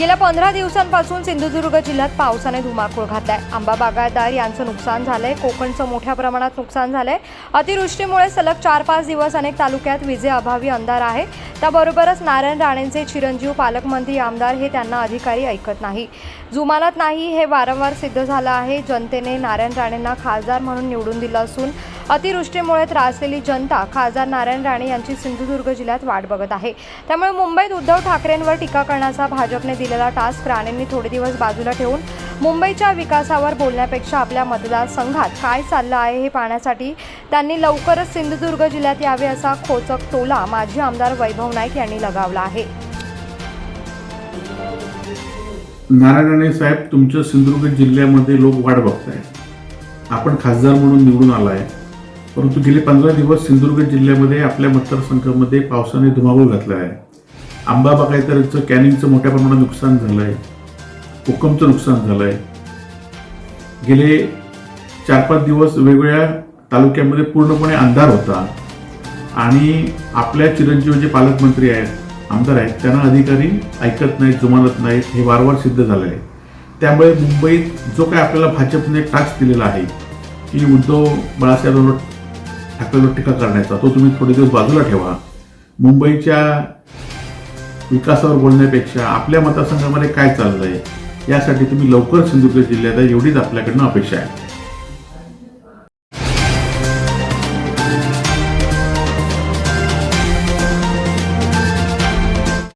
पंधरा दिवसांपासून सिंधुदुर्ग जिल्ह्यात पावसाने धुमाकूळ घातलाय आंबा बागायतदार यांचं नुकसान झालंय. कोकणचं मोठ्या प्रमाणात नुकसान झालंय. अतिवृष्टीमुळे सलग चार पाच दिवस अनेक तालुक्यात विजेअभावी अंधार आहे. त्याबरोबरच नारायण राणेंचे चिरंजीव पालकमंत्री आमदार हे त्यांना अधिकारी ऐकत नाही. जुमानत नाही हे वारंवार सिद्ध झालं आहे. जनतेने नारायण राणेंना खासदार म्हणून निवडून दिलं असून अतिवृष्टीमुळे त्रासलेली जनता खासदार नारायण राणे यांची सिंधुदुर्ग जिल्ह्यात वाट बघत आहे. त्यामुळे मुंबईत उद्धव ठाकरेंवर टीका करण्याचा भाजपने दिलेला टास्क राणेंनी थोडे दिवस बाजूला ठेवून मुंबईच्या विकासावर बोलण्यापेक्षा आपल्या मतदारसंघात काय चाललं आहे हे पाहण्यासाठी त्यांनी लवकरच सिंधुदुर्ग जिल्ह्यात यावे असा खोचक टोला माजी आमदार वैभव नाईक यांनी लगावला आहे. नारायण राणे साहेब तुमच्या सिंधुदुर्ग जिल्ह्यामध्ये लोक वाट बघताय. आपण खासदार म्हणून निवडून आलाय. परंतु गेले पंधरा दिवस सिंधुदुर्ग जिल्ह्यामध्ये आपल्या मतदारसंघामध्ये पावसाने धुमाकूळ घातला आहे. आंबा बागायतचं कॅनिंगचं मोठ्या प्रमाणात नुकसान झालं आहे कोकमचं नुकसान झालं आहे गेले चार पाच दिवस वेगवेगळ्या तालुक्यामध्ये पूर्णपणे अंधार होता. आणि आपल्या चिरंजीव जे पालकमंत्री आहेत आमदार आहेत त्यांना अधिकारी ऐकत नाहीत जुमानत नाहीत हे वारंवार सिद्ध झालं आहे त्यामुळे मुंबईत जो काय आपल्याला भाजपने टास्क दिलेला आहे की उद्धव बाळासाहेब ठाकरेवर टीका करण्याचा तो तुम्ही थोडे दिवस बाजूला ठेवा. मुंबईच्या विकासावर बोलण्यापेक्षा आपल्या मतदारसंघामध्ये काय चाललंय यासाठी तुम्ही लवकर सिंधुदुर्ग जिल्ह्यात एवढीच आपल्याकडनं अपेक्षा आहे.